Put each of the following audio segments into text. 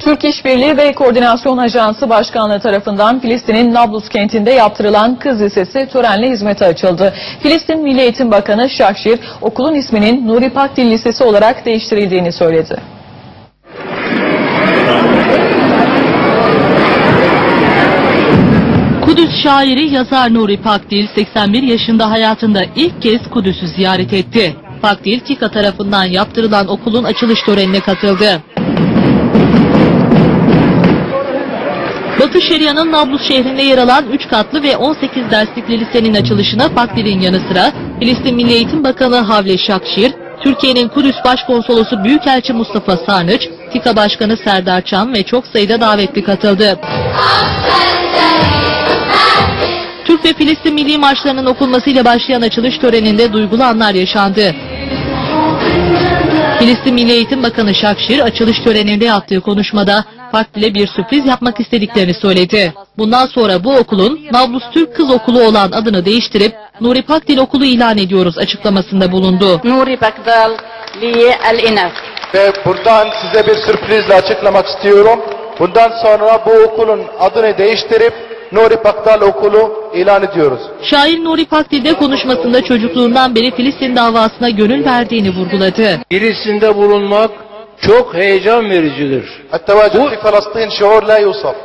Türk İşbirliği ve Koordinasyon Ajansı Başkanlığı tarafından Filistin'in Nablus kentinde yaptırılan kız lisesi törenle hizmete açıldı. Filistin Milli Eğitim Bakanı Şahşir, okulun isminin Nuri Pakdil Lisesi olarak değiştirildiğini söyledi. Kudüs şairi yazar Nuri Pakdil 81 yaşında hayatında ilk kez Kudüs'ü ziyaret etti. Pakdil TİKA tarafından yaptırılan okulun açılış törenine katıldı. Batı Şeria'nın Nablus şehrinde yer alan 3 katlı ve 18 derslikli lisenin açılışına Pakdil'in yanı sıra Filistin Milli Eğitim Bakanı Havle Şakşir, Türkiye'nin Kudüs Başkonsolosu Büyükelçi Mustafa Sarnıç, TİKA Başkanı Serdar Çam ve çok sayıda davetli katıldı. Türk ve Filistin milli marşlarının okunmasıyla başlayan açılış töreninde duygulu anlar yaşandı. Filistin Milli Eğitim Bakanı Şakşir açılış töreninde yaptığı konuşmada Partili'ye bir sürpriz yapmak istediklerini söyledi. Bundan sonra bu okulun Nablus Türk Kız Okulu olan adını değiştirip Nuri Pakdil Okulu ilan ediyoruz açıklamasında bulundu. Nuri Pakdil Liye El İnas. Ve buradan size bir sürprizle açıklamak istiyorum. Bundan sonra bu okulun adını değiştirip Nuri Pakdal Okulu ilan ediyoruz. Şair Nuri Pakdil de konuşmasında çocukluğundan beri Filistin davasına gönül verdiğini vurguladı. Filistin'de bulunmak çok heyecan vericidir. التواجد في فلسطين شعور لا يوصف.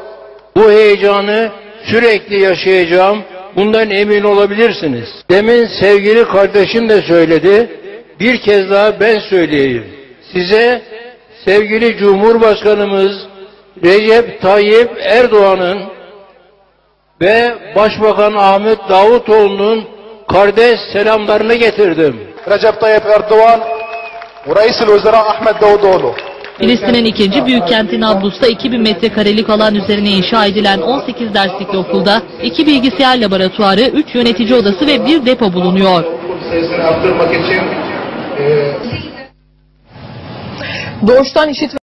Bu heyecanı sürekli yaşayacağım. Bundan emin olabilirsiniz. Demin sevgili kardeşim de söyledi. Bir kez daha ben söyleyeyim. Size sevgili Cumhurbaşkanımız Recep Tayyip Erdoğan'ın ve Başbakan Ahmet Davutoğlu'nun kardeş selamlarını getirdim. Recep Tayyip Erdoğan Filistin'in ikinci büyük kenti Nablus'ta 2000 metrekarelik alan üzerine inşa edilen 18 derslikli okulda iki bilgisayar laboratuvarı, 3 yönetici odası ve bir depo bulunuyor. için Doğuştan işitme